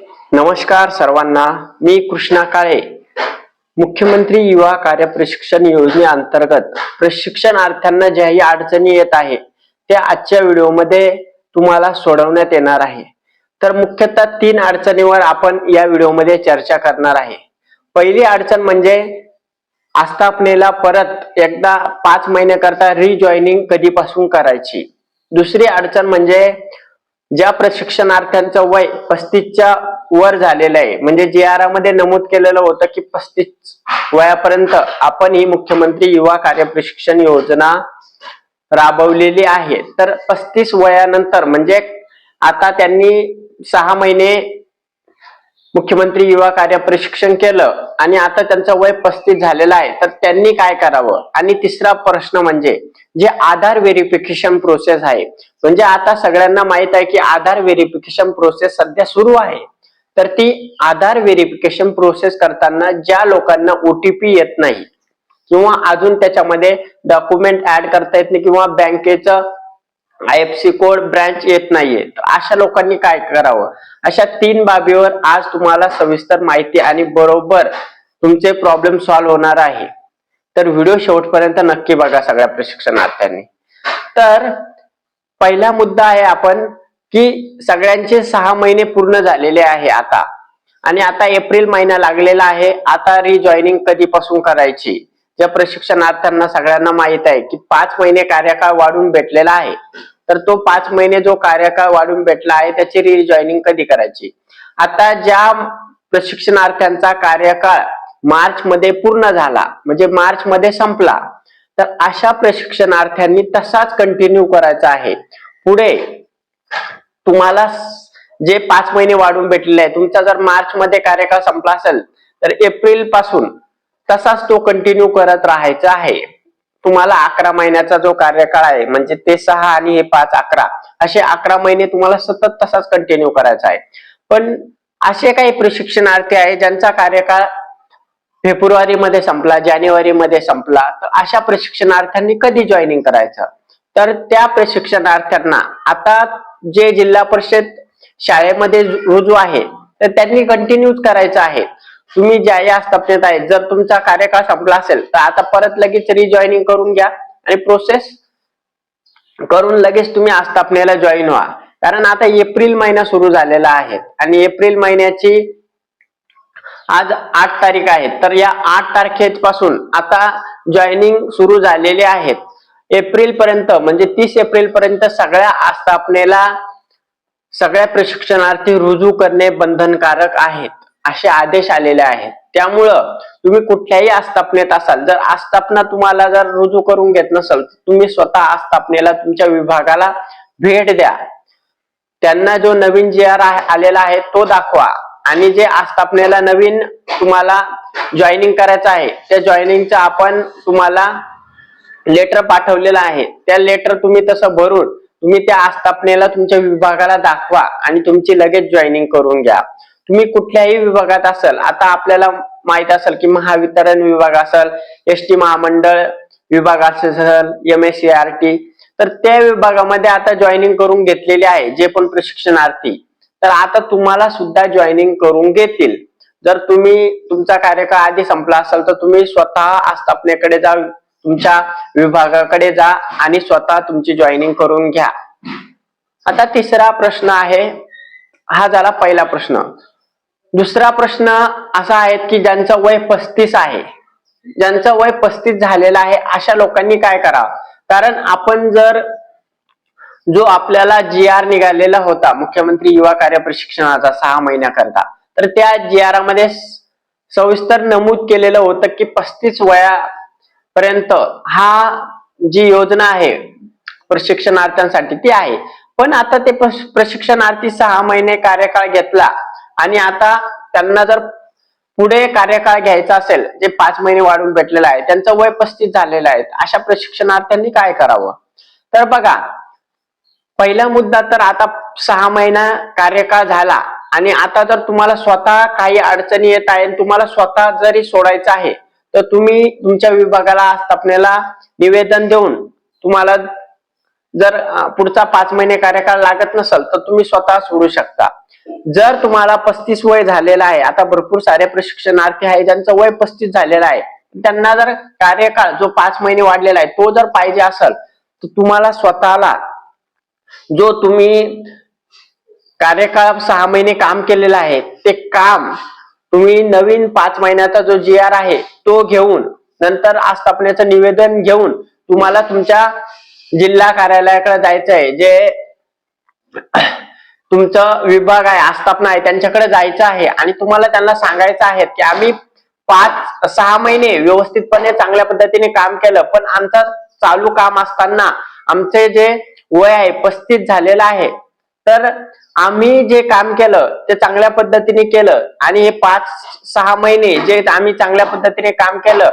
नमस्कार सर्वांना मी कृष्णा काळे मुख्यमंत्री युवा कार्य प्रशिक्षण योजनेअंतर्गत प्रशिक्षणार्थ्यांना ज्याही अडचणी येत आहे त्या आजच्या व्हिडिओमध्ये तुम्हाला सोडवण्यात येणार आहे. तर मुख्यतः तीन अडचणीवर आपण या व्हिडिओमध्ये चर्चा करणार आहे. पहिली अडचण म्हणजे आस्थापनेला परत एकदा पाच महिन्याकरता रिजॉईनिंग कधीपासून करायची. दुसरी अडचण म्हणजे ज्या प्रशिक्षणार्थ्यांचं वय पस्तीसच्या वर झालेलं आहे म्हणजे जी आरमध्ये नमूद केलेलं होतं की पस्तीस वयापर्यंत आपण ही मुख्यमंत्री युवा कार्य प्रशिक्षण योजना राबवलेली आहे. तर पस्तीस वयानंतर म्हणजे आता त्यांनी सहा महिने मुख्यमंत्री युवा कार्य प्रशिक्षण केलं आणि आता त्यांचं वय पस्तीस झालेलं आहे. तर त्यांनी काय करावं? आणि तिसरा प्रश्न म्हणजे जे आधार व्हेरिफिकेशन प्रोसेस आहे म्हणजे आता सगळ्यांना माहीत आहे की आधार व्हेरिफिकेशन प्रोसेस सध्या सुरू आहे. तर ती आधार व्हेरिफिकेशन प्रोसेस करताना ज्या लोकांना ओटीपी येत नाही किंवा अजून त्याच्यामध्ये डॉक्युमेंट ऍड करता येत नाही किंवा बँकेचं I F C code branch येत नाहीये. तर अशा लोकांनी काय करावं? अशा तीन बाबीवर आज तुम्हाला सविस्तर माहिती आणि बरोबर तुमचे प्रॉब्लेम सॉल्व्ह होणार आहे. तर व्हिडिओ शेवटपर्यंत नक्की बघा सगळ्या प्रशिक्षणार्थ्यांनी. तर पहिला मुद्दा आहे आपण की सगळ्यांचे सहा महिने पूर्ण झालेले आहे आता. आणि आता एप्रिल महिना लागलेला आहे. आता रिजॉईनिंग कधीपासून करायची? ज्या प्रशिक्षणार्थ्यांना सगळ्यांना माहीत आहे की पाच महिने कार्यकाळ वाढून भेटलेला आहे तर तो पाच महिने जो कार्यकाळ वाढून भेटला आहे त्याची रिजॉईनिंग कधी करायची? आता ज्या प्रशिक्षणार्थ्यांचा कार्यकाळ मार्च मध्ये पूर्ण झाला म्हणजे मार्च मध्ये संपला तर अशा प्रशिक्षणार्थ्यांनी तसाच कंटिन्यू करायचा आहे. पुढे तुम्हाला जे पाच महिने वाढून भेटलेले आहे तुमचा जर मार्च मध्ये कार्यकाळ संपला असेल तर एप्रिलपासून तसाच तो कंटिन्यू करत राहायचा आहे. तुम्हाला अकरा महिन्याचा जो कार्यकाळ आहे म्हणजे ते सहा आणि हे पाच अकरा असे अकरा महिने तुम्हाला सतत तसाच कंटिन्यू करायचा आहे. पण असे काही प्रशिक्षणार्थी आहे ज्यांचा कार्यकाळ फेब्रुवारी मध्ये संपला जानेवारी मध्ये संपला तर अशा प्रशिक्षणार्थ्यांनी कधी जॉईनिंग करायचं? तर त्या प्रशिक्षणार्थ्यांना आता जे जिल्हा परिषद शाळेमध्ये रुजू आहे तर त्यांनी कंटिन्यूच करायचं आहे. तुम्ही ज्या या स्थापनेत आहेत जर तुमचा कार्यकाळ संपला असेल तर आता परत लगेच रिजॉईनिंग करून घ्या आणि प्रोसेस करून लगेच तुम्ही आस्थापनेला जॉईन व्हा. कारण आता एप्रिल महिना सुरू झालेला आहे आणि एप्रिल महिन्याची आज आठ तारीख आहे. तर या आठ तारखेपासून आता जॉईनिंग सुरू झालेले आहेत. एप्रिल पर्यंत म्हणजे तीस एप्रिल पर्यंत सगळ्या आस्थापनेला सगळ्या प्रशिक्षणार्थी रुजू करणे बंधनकारक आहेत असे आदेश आलेले आहेत. त्यामुळं तुम्ही कुठल्याही आस्थापनेत असाल जर आस्थापना तुम्हाला जर रुजू करून घेत नसाल तर तुम्ही स्वतः आस्थापनेला तुमच्या विभागाला भेट द्या. त्यांना जो नवीन जे आर आलेला आहे तो दाखवा. आणि जे आस्थापनेला नवीन तुम्हाला जॉईनिंग करायचं आहे त्या जॉईनिंगचं आपण तुम्हाला लेटर पाठवलेलं आहे. त्या लेटर तुम्ही तसं भरून तुम्ही त्या आस्थापनेला तुमच्या विभागाला दाखवा आणि तुमची लगेच जॉईनिंग करून घ्या. तुम्ही कुठल्याही विभागात असाल आता आपल्याला माहीत असेल की महावितरण विभाग असेल एस टी महामंडळ विभाग असेल M S C R T तर त्या विभागामध्ये आता जॉईनिंग करून घेतलेले आहे जे पण प्रशिक्षणार्थी. तर आता तुम्हाला सुद्धा जॉईनिंग करून घेतील. जर तुम्ही तुमचा कार्यकाळ आधी संपला असाल तर तुम्ही स्वतः आस्थापनेकडे जा तुमच्या विभागाकडे जा आणि स्वतः तुमची जॉईनिंग करून घ्या. आता तिसरा प्रश्न आहे हा झाला पहिला प्रश्न. दुसरा प्रश्न असा आहे की ज्यांचं वय पस्तीस आहे ज्यांचं वय पस्तीस झालेलं आहे अशा लोकांनी काय करावं? कारण आपण जर जो आपल्याला जी आर निघालेला होता मुख्यमंत्री युवा कार्य प्रशिक्षणाचा सहा महिन्याकरता तर त्या जी आरमध्ये सविस्तर नमूद केलेलं होतं की पस्तीस वयापर्यंत हा जी योजना आहे प्रशिक्षणार्थ्यांसाठी ती आहे. पण आता ते प्रशिक्षणार्थी सहा महिने कार्यकाळ घेतला आणि आता त्यांना जर पुढे कार्यकाळ घ्यायचा असेल जे पाच महिने वाढून भेटलेलं आहे त्यांचं वय पस्तीस झालेलं आहे अशा प्रशिक्षणार्थ्यांनी काय करावं? तर बघा पहिला मुद्दा तर आता सहा महिना कार्यकाळ झाला आणि आता जर तुम्हाला स्वतः काही अडचणी येत आहे तुम्हाला स्वतः जरी सोडायचं आहे तर तुम्ही तुमच्या विभागाला आस्थापनेला निवेदन देऊन तुम्हाला जर पुढचा पाच महिने कार्यकाळ लागत नसेल तर तुम्ही स्वतः सोडू शकता. जर तुम्हाला पस्तीस वय झालेलं आहे आता भरपूर सारे प्रशिक्षणार्थी आहे ज्यांचं वय पस्तीस झालेलं आहे त्यांना जर कार्यकाळ जो पाच महिने वाढलेला आहे तो जर पाहिजे असेल तर तुम्हाला स्वतःला जो तुम्ही कार्यकाळ सहा महिने काम केलेलं आहे ते काम तुम्ही नवीन पाच महिन्याचा जो जी आर आहे तो घेऊन नंतर आस्थापनेचं निवेदन घेऊन तुम्हाला तुमच्या जिल्हा कार्यालयाकडे जायचं आहे जे तुमचं विभाग आहे आस्थापना आहे त्यांच्याकडे जायचं आहे आणि तुम्हाला त्यांना सांगायचं आहे की आम्ही पाच सहा महिने व्यवस्थितपणे चांगल्या पद्धतीने काम केलं. पण आमचं चालू काम असताना आमचे जे वय आहे पस्तीस झालेलं आहे. तर आम्ही जे काम केलं ते चांगल्या पद्धतीने केलं आणि हे पाच सहा महिने जे आम्ही चांगल्या पद्धतीने काम केलं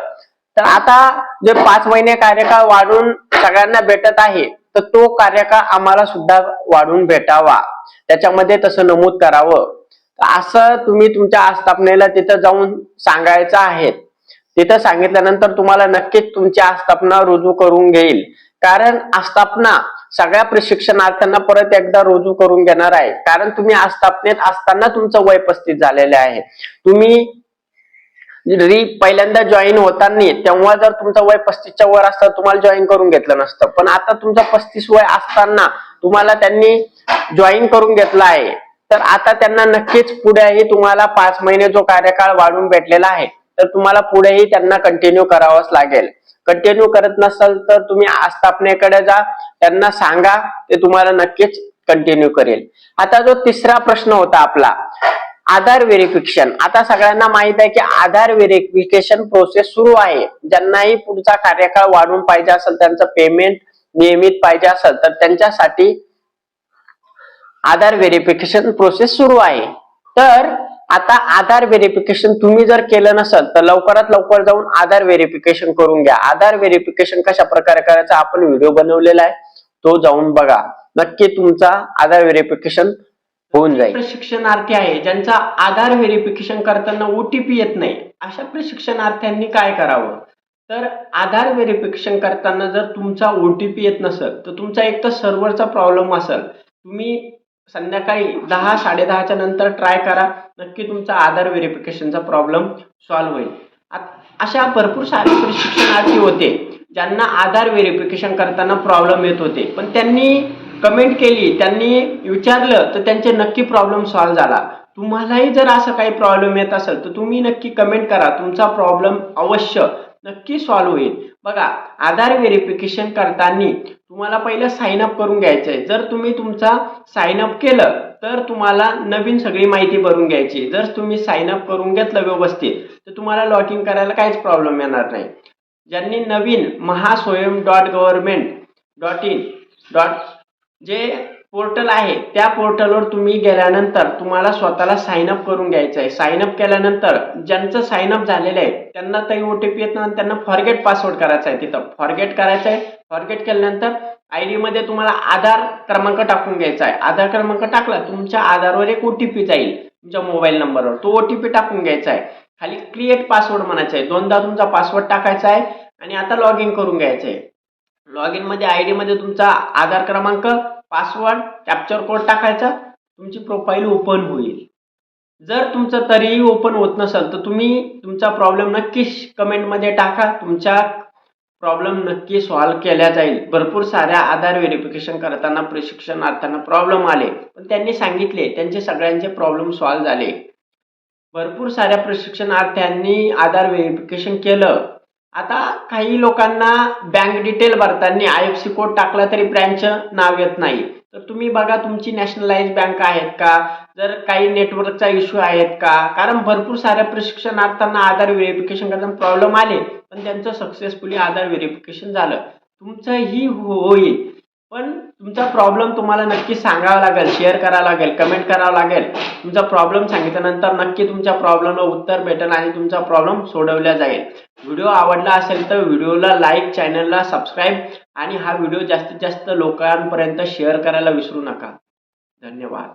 तर आता जे पाच महिने कार्यकाळ वाढून सगळ्यांना भेटत आहे तर तो कार्यकाळ आम्हाला सुद्धा वाढून भेटावा. त्याच्यामध्ये तसं नमूद करावं. असं तुम्ही तुमच्या आस्थापनेला तिथं जाऊन सांगायचं आहे. तिथं सांगितल्यानंतर तुम्हाला नक्कीच तुमची आस्थापना रुजू करून घेईल. कारण आस्थापना सगळ्या प्रशिक्षणार्थ्यांना परत एकदा रुजू करून घेणार आहे. कारण तुम्ही आस्थापनेत असताना तुमचं वय पस्तीस झालेलं आहे. तुम्ही री पहिल्यांदा जॉईन होताना तेव्हा जर तुमचं वय पस्तीसच्या वर असतं तुम्हाला जॉईन करून घेतलं नसतं. पण आता तुमचं पस्तीस वय असताना तुम्हाला त्यांनी जॉईन करून घेतला आहे. तर आता त्यांना नक्कीच पुढेही तुम्हाला पाच महिने जो कार्यकाळ वाढून भेटलेला आहे तर तुम्हाला पुढेही त्यांना कंटिन्यू करावंच लागेल. कंटिन्यू करत नसाल तर तुम्ही आस्थापनेकडे जा त्यांना सांगा ते तुम्हाला नक्कीच कंटिन्यू करेल. आता जो तिसरा प्रश्न होता आपला आधार व्हेरिफिकेशन आता सगळ्यांना माहीत आहे की आधार व्हेरिफिकेशन प्रोसेस सुरू आहे. ज्यांनाही पुढचा कार्यकाळ वाढून पाहिजे असेल त्यांचं पेमेंट नियमित पाहिजे असेल तर त्यांच्यासाठी आधार व्हेरिफिकेशन प्रोसेस सुरू आहे. तर आता आधार व्हेरिफिकेशन तुम्ही जर केलं नसेल तर लवकरात लवकर जाऊन आधार व्हेरिफिकेशन करून घ्या. आधार व्हेरिफिकेशन कशा प्रकारे करायचं आपण व्हिडिओ बनवलेला आहे. तो जाऊन बघा. नक्की तुमचा आधार व्हेरिफिकेशन होऊन जाईल. प्रशिक्षणार्थी आहे. ज्यांचा आधार व्हेरिफिकेशन करताना ओटीपी येत नाही अशा प्रशिक्षणार्थ्यांनी काय करावं? तर आधार व्हेरिफिकेशन करताना जर तुमचा ओटीपी येत नसेल तर तुमचा एक तर सर्व्हरचा प्रॉब्लेम असेल. तुम्ही संध्याकाळी दहा साडेदहाच्या नंतर ट्राय करा. नक्की तुमचा आधार व्हेरिफिकेशनचा प्रॉब्लेम सॉल्व्ह होईल. अशा भरपूर सारे प्रशिक्षणार्थी होते ज्यांना आधार व्हेरिफिकेशन करताना प्रॉब्लेम येत होते. पण त्यांनी कमेंट केली त्यांनी विचारलं तर त्यांचे नक्की प्रॉब्लेम सॉल्व्ह झाला. तुम्हालाही जर असं काही प्रॉब्लेम येत असेल तर तुम्ही नक्की कमेंट करा. तुमचा प्रॉब्लेम अवश्य नक्की सॉल्व्ह होईल. बघा आधार व्हेरिफिकेशन करताना तुम्हाला पहिलं साइन अप करून घ्यायचं आहे. जर तुम्ही तुमचा साइन अप केलं तर तुम्हाला नवीन सगळी माहिती भरून घ्यायची जर तुम्ही साइन अप करून घेतलं व्यवस्थित तर तुम्हाला लॉग इन करायला काहीच प्रॉब्लेम येणार नाही. ज्यांनी नवीन Mahaswayam dot government dot in dot जे पोर्टल आहे. त्या पोर्टलवर तुम्ही गेल्यानंतर तुम्हाला स्वतःला साइन अप करून घ्यायचं आहे. साइन अप केल्यानंतर ज्यांचं साइन अप झालेलं आहे त्यांना तरी ओ टी पी येत नाही त्यांना फॉरगेट पासवर्ड करायचा आहे तिथं. फॉरगेट करायचं आहे. फॉरगेट केल्यानंतर आयमध्ये तुम्हाला आधार क्रमांक टाकून घ्यायचा आहे. आधार क्रमांक टाकला तुमच्या आधारवर एक ओ टी पी जाईल. तुमच्या मोबाईल नंबरवर तो ओ टी पी टाकून घ्यायचा आहे. खाली क्रिएट पासवर्ड म्हणायचा आहे. दोनदा तुमचा पासवर्ड टाकायचा आहे आणि आता लॉग इन करून घ्यायचं आहे. लॉग इनमध्ये आयमध्ये तुमचा आधार क्रमांक पासवर्ड कॅप्चर कोड टाकायचा तुमची प्रोफाईल ओपन होईल. जर तुमचं तरीही ओपन होत नसेल तर तुम्ही तुमचा प्रॉब्लेम नक्कीच कमेंटमध्ये टाका. तुमच्या प्रॉब्लेम नक्की सॉल्व्ह केल्या जाईल. भरपूर साऱ्या आधार व्हेरिफिकेशन करताना प्रशिक्षणार्थांना प्रॉब्लेम आले. पण त्यांनी सांगितले त्यांचे सगळ्यांचे प्रॉब्लेम सॉल्व्ह झाले. भरपूर साऱ्या प्रशिक्षणार्थ्यांनी आधार व्हेरिफिकेशन केलं. आता काही लोकांना बँक डिटेल भरताना आय एफ सी कोड टाकला तरी ब्रँच नाव येत नाही. तर तुम्ही बघा तुमची नॅशनलाइज बँक आहेत का? जर काही नेटवर्कचा इश्यू आहेत का? कारण भरपूर साऱ्या प्रशिक्षणार्थांना आधार व्हेरिफिकेशन करताना प्रॉब्लेम आले पण त्यांचं सक्सेसफुली आधार व्हेरिफिकेशन झालं. तुमचंही हो- होईल. पण तुमचा प्रॉब्लेम तुम्हाला नक्की सांगावा लागेल शेअर करावा लागेल कमेंट करावं लागेल. तुमचा प्रॉब्लेम सांगितल्यानंतर नक्की तुमच्या प्रॉब्लेमला उत्तर भेटेल आणि तुमचा प्रॉब्लेम सोडवला जाईल. व्हिडिओ आवडला असेल तर व्हिडिओला लाईक चॅनलला सबस्क्राईब आणि हा व्हिडिओ जास्तीत जास्त लोकांपर्यंत शेअर करायला विसरू नका. धन्यवाद.